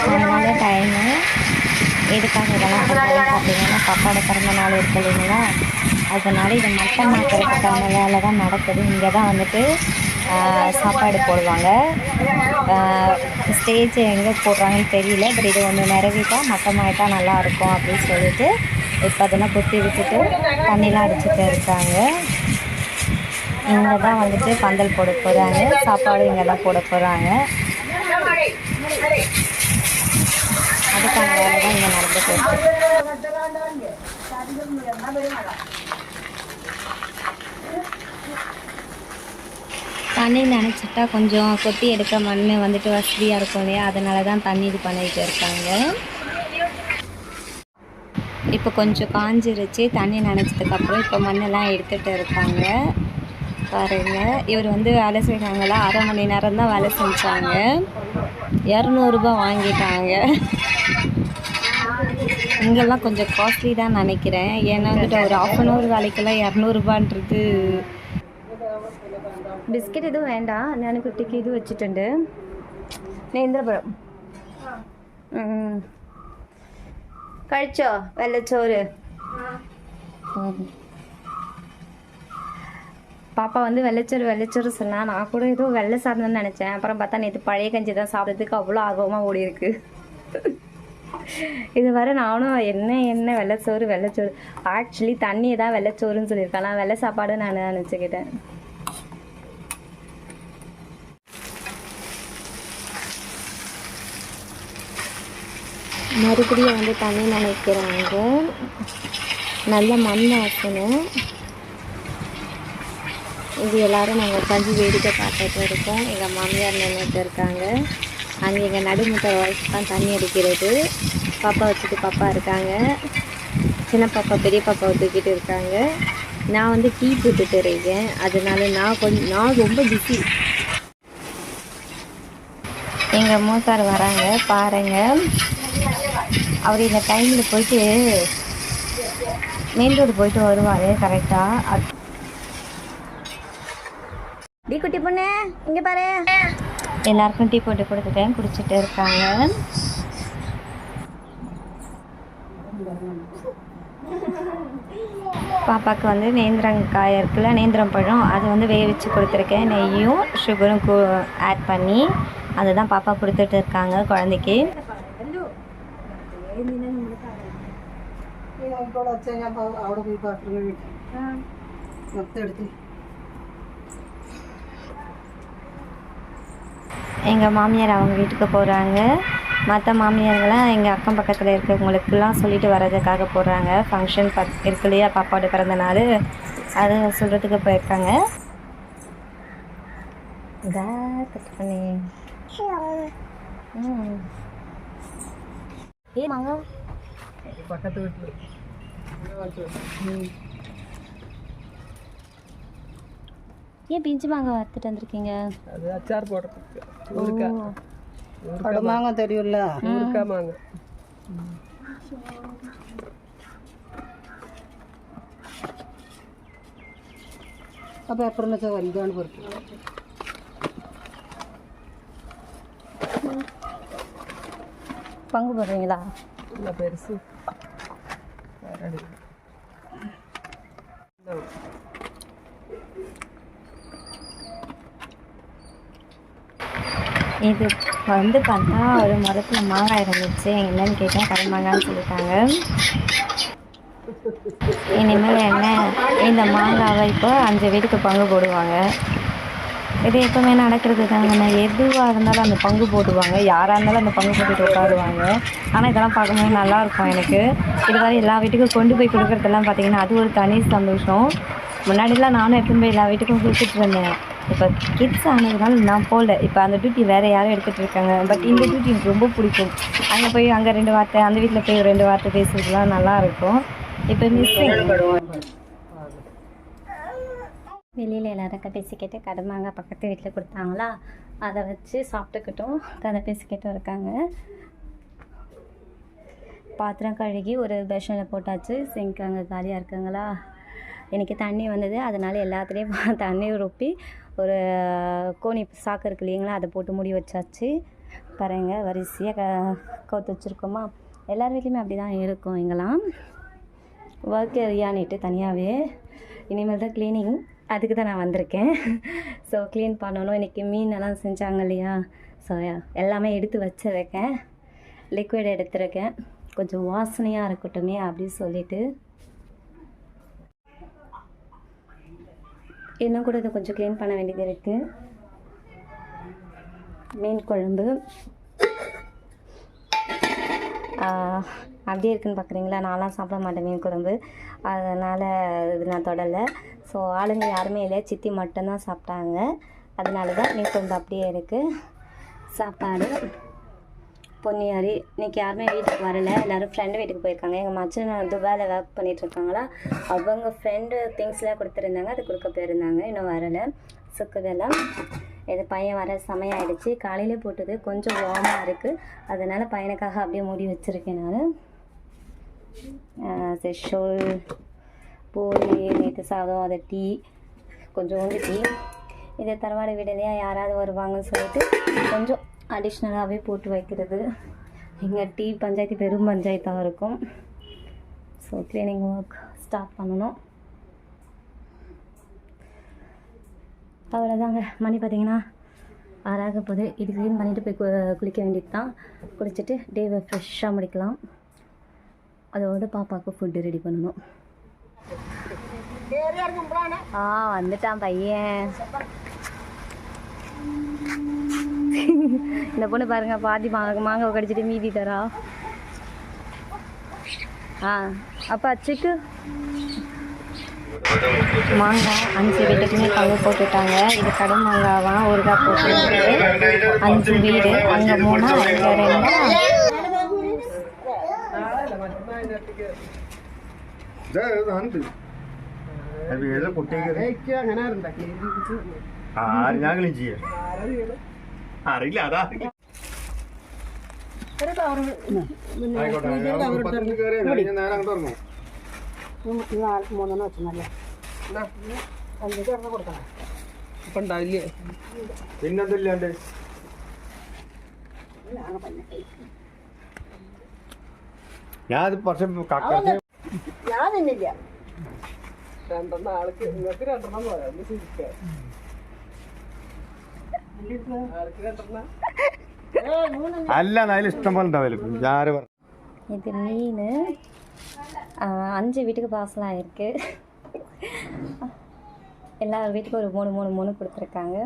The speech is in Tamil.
அதனால டைமு எதுக்காக இதெல்லாம் பண்ணுறேன்னு பார்த்தீங்கன்னா பாப்பாவோட பிறந்த நாள் இருக்கு இல்லைங்களா அதனால இது மட்டம் மாற்றத்துக்கான வேலை தான் நடக்குது இங்கே தான் வந்துட்டு சாப்பாடு போடுவாங்க ஸ்டேஜ் எங்கே போடுறாங்கன்னு தெரியல பட் இது ஒன்று நிறவிட்டால் மட்டமாயிட்டால் நல்லா இருக்கும் அப்படின்னு சொல்லிட்டு இப்போ அதெல்லாம் குத்தி விட்டுட்டு தண்ணிலாம் அடிச்சுட்டு இருக்காங்க இங்கே தான் வந்துட்டு பந்தல் போட போகிறாங்க சாப்பாடு இங்கே தான் போட போகிறாங்க அதுக்கான வேலை தான் இங்கே நடந்து இருக்கு. தண்ணி நினச்சிட்டா கொஞ்சம் கொத்தி எடுக்க மண் வந்துட்டு வசதியாக இருக்கும் இல்லையா? அதனால தான் தண்ணி இது பண்ணிட்டு இருக்காங்க. இப்போ கொஞ்சம் காஞ்சிருச்சு. தண்ணி நினச்சதுக்கப்புறம் இப்போ மண்ணெல்லாம் எடுத்துகிட்டு இருக்காங்க. பாருங்க இவர் வந்து வேலை செய்கிறாங்களா அரை மணி நேரம் தான் வேலை செஞ்சாங்க இரநூறுபா வாங்கிட்டாங்க இங்கெல்லாம் கொஞ்சம் காஸ்ட்லி தான் நினைக்கிறேன் ஏன்னா வந்துட்டு ஒரு ஆஃப் அன் ஹவர் வேலைக்கெல்லாம் இரநூறுபான்றது பிஸ்கெட் எதுவும் வேண்டாம் நான் குட்டிக்கு இது வச்சுட்டுண்டு நேந்திரபழம் ம் കഴിച്ചോ വെള്ളച്ചോറ് ம். பாப்பா வந்து வெள்ளச்சோறு வெள்ளச்சோறு சொன்னா நான் கூட ஏதோ வெள்ளை சாதம்னு நினச்சேன். அப்புறம் பார்த்தா நேற்று பழைய கஞ்சி தான் சாப்பிட்றதுக்கு அவ்வளோ ஆர்வமாக ஓடி இருக்கு. இது வரை நானும் என்ன என்ன வெள்ளச்சோறு வெள்ளைச்சோறு. ஆக்சுவலி தண்ணி தான் வெள்ளைச்சோறுன்னு சொல்லியிருக்கேன். நான் வெள்ளை சாப்பாடு நான் நினச்சிக்கிட்டேன்? மறுபடியும் வந்து தண்ணி நினைக்கிறாங்க நல்ல மண் ஆக்கணும். இது எல்லோரும் நாங்கள் உட்காந்து வேடிக்கை பார்த்துட்டு இருக்கோம். எங்கள் மாமியார் நின்றுட்டு இருக்காங்க. அங்கே எங்கள் நடுமுட்டை ஒய்ஃப் தான் தண்ணி அடிக்கிறது. பாப்பா வச்சுட்டு பாப்பா இருக்காங்க. சின்ன பாப்பா பெரிய பாப்பாவை தூக்கிட்டு இருக்காங்க. நான் வந்து டீ போட்டுட்டு இருக்கேன். அதனால நான் கொஞ்சம் நான் ரொம்ப பிஸி எங்கள் மூத்தார் வராங்க. பாருங்கள் அவர் இந்த டைமில் போயிட்டு மெயின் ரோடு போயிட்டு வருவார் கரெக்டாக டீ குட்டி பொண்ணு இங்கே பாரு. எல்லாருக்கும் டீ போட்டு கொடுத்துட்டேன் குடிச்சிட்டு இருக்காங்க. பாப்பாவுக்கு வந்து நேந்திரங்காய் இருக்குல்ல நேந்திரம் பழம் அது வந்து வேவிச்சு கொடுத்துருக்கேன். நெய்யும் சுகரும் ஆட் பண்ணி அதுதான் பாப்பா கொடுத்துட்டு இருக்காங்க குழந்தைக்கு. எடுத்து எங்கள் மாமியார் அவங்க வீட்டுக்கு போகிறாங்க மற்ற மாமியார்கள்லாம் எங்கள் அக்கம் பக்கத்தில் இருக்கிறவங்களுக்குலாம் சொல்லிட்டு வர்றதுக்காக போடுறாங்க ஃபங்க்ஷன் ப இருக்கு இல்லையா பாப்பாவோட பிறந்த நாள். அது சொல்கிறதுக்கு போயிருக்காங்க. பக்கத்து வீட்டில் ஏன் பிஞ்சு மாங்காய் வறுத்துட்டு வந்திருக்கீங்க? அது அச்சார் போடுறதுக்கு ஓ കടുമാങ്ങ തരുമല്ല മുറുക്ക മാങ്ങ ആ പേപ്പറിന് വെച്ചാൽ വലുതാണ് പൊറുക്കുക பங்கு போடுறீங்களா നല്ല പെരുസ് இது வந்து பார்த்தா ஒரு மரத்தில் மாங்காய் இருந்துச்சு என்னன்னு கேட்டேன் கடமாங்கான்னு சொல்லிட்டாங்க. இனிமேல் என்ன? இந்த மாங்காவை இப்போ அஞ்சு வீட்டுக்கு பங்கு போடுவாங்க. இது எப்பவுமே நடக்கிறது தாங்க எதுவாக இருந்தாலும் அந்த பங்கு போடுவாங்க. யாராக இருந்தாலும் அந்த பங்கு போட்டுட்டு உட்காருவாங்க. ஆனால் இதெல்லாம் பார்க்கும்போது நல்லாயிருக்கும் எனக்கு. இதுவரை எல்லா வீட்டுக்கும் கொண்டு போய் கொடுக்குறதெல்லாம் பார்த்தீங்கன்னா அது ஒரு தனி சந்தோஷம். முன்னாடிலாம் நானும் எப்பவுமே போய் எல்லா வீட்டுக்கும் கொடுத்துட்டு இருந்தேன். இப்போ கிட்ஸ் ஆனதுனால நான் போகல இப்போ அந்த டியூட்டி வேறு யாரும் எடுத்துகிட்டு இருக்காங்க. பட் இந்த டியூட்டி எனக்கு ரொம்ப பிடிக்கும். அங்கே போய் அங்கே ரெண்டு வார்த்தை அந்த வீட்டில் போய் ரெண்டு வார்த்தை பேசுறதுலாம் நல்லா இருக்கும். இப்போ மிஸ் வெளியில் எல்லாரும் பேசிக்கிட்டு கடமாங்க பக்கத்து வீட்டில் கொடுத்தாங்களா? அதை வச்சு சாப்பிட்டுக்கிட்டும். கதை பேசிக்கிட்டும் இருக்காங்க. பாத்திரம் கழுகி ஒரு பேஷனில் போட்டாச்சு. சிங்க் அங்கே காலியாக இருக்குங்களா? இன்றைக்கி தண்ணி வந்தது. அதனால் எல்லாத்துலேயும் தண்ணி ரொப்பி ஒரு கோணி சாக்கு இருக்கு இல்லைங்களா அதை போட்டு மூடி வச்சாச்சு. பாருங்க வரிசையாக க கவுத்து வச்சுருக்கோமா. எல்லார் வீட்லேயுமே அப்படி தான் இருக்கும் இங்கெல்லாம். ஒர்க் ஏரியான்னுட்டு தனியாகவே இனிமேல் தான் க்ளீனிங் அதுக்கு தான் நான் வந்திருக்கேன். ஸோ க்ளீன் பண்ணணும். இன்றைக்கி மீனெல்லாம் செஞ்சாங்க இல்லையா? ஸோ எல்லாமே எடுத்து வச்சிருக்கேன். லிக்விட் எடுத்திருக்கேன். கொஞ்சம் வாசனையாக இருக்கட்டுமே அப்படின்னு சொல்லிவிட்டு இன்னும் கூட இதை கொஞ்சம் க்ளீன் பண்ண வேண்டியது இருக்குது மீன் குழம்பு. அப்படியே இருக்குன்னு பார்க்குறீங்களா நான்லாம் சாப்பிட மாட்டேன் மீன் குழம்பு. அதனால் இது நான் தொடலை. ஸோ ஆளுங்க யாருமே இல்லை சித்தி மட்டும்தான் சாப்பிட்டாங்க. அதனால தான் மீன் குழம்பு அப்படியே இருக்குது சாப்பாடு. பொன்னியாரி இன்னைக்கு யாருமே வீட்டுக்கு வரல. எல்லோரும் ஃப்ரெண்டு வீட்டுக்கு போயிருக்காங்க. எங்கள் மச்சன் துபாயில் ஒர்க் பண்ணிட்டு இருக்காங்களா? அவங்க ஃப்ரெண்டு திங்ஸ்லாம் கொடுத்துருந்தாங்க. அது கொடுக்க போயிருந்தாங்க. இன்னும் வரலை. சுக்குதெல்லாம். இது பையன் வர சமயம் காலையிலே போட்டது கொஞ்சம் வார்மாக இருக்குது அதனால் பையனுக்காக அப்படியே மூடி வச்சுருக்கேன் நான். செஷோல் பூரி நேற்று சாதம் அதை டீ கொஞ்சோண்டு டீ இதை தரவாட விடலையா? யாராவது வருவாங்கன்னு சொல்லிட்டு கொஞ்சம் அடிஷ்னலாகவே போட்டு வைக்கிறது. இங்கே டீ பஞ்சாயத்து பெரும் பஞ்சாயத்தாக இருக்கும். ஸோ க்ளீனிங் ஒர்க் ஸ்டார்ட் பண்ணணும். அவ்வளோதாங்க மணி பார்த்தீங்கன்னா ஆறாக போகுது. இது க்ளீன் பண்ணிவிட்டு போய் கு- குளிக்க வேண்டியது தான் குளிச்சுட்டு டேவை ஃப்ரெஷ்ஷாக முடிக்கலாம். அதோட பாப்பாவுக்கு ஃபுட்டு ரெடி பண்ணணும். ஆ வந்துட்டான் பையன். இந்த பொண்ணு பாருங்க பாதி மாங்க மாங்காய் கடிச்சிட்டு மீதி தரா ஆ அப்பா சிக்கு மாங்காய் அஞ்சு வீட்டுக்குமே பங்கு போட்டுட்டாங்க இது கடும் மாங்காவா ஊறுகாய் போட்டு அஞ்சு வீடு அங்கே மூணா அங்கே ரெண்டா അങ്ങനെ ഉണ്ടാക്കി ആര് ഞാൻ ക്ലീൻ ചെയ്യാം അറിയില്ല അതാ ഞാൻ പക്ഷെ ഞാൻ നിന്നില്ല. രണ്ടെണ്ണം ആൾക്ക് നിങ്ങൾക്ക് രണ്ടെണ്ണം പോരാ ചിരിക്കാം അല്ല അതിൽ ഇഷ്ടം പോലെ ഉണ്ടാവില്ല ഞാന് പറഞ്ഞു இது மீன் அஞ்சு வீட்டுக்கு பார்சல் ஆயிருக்கு எல்லா வீட்டுக்கும் ஒரு மூணு மூணு மூணு கொடுத்துருக்காங்க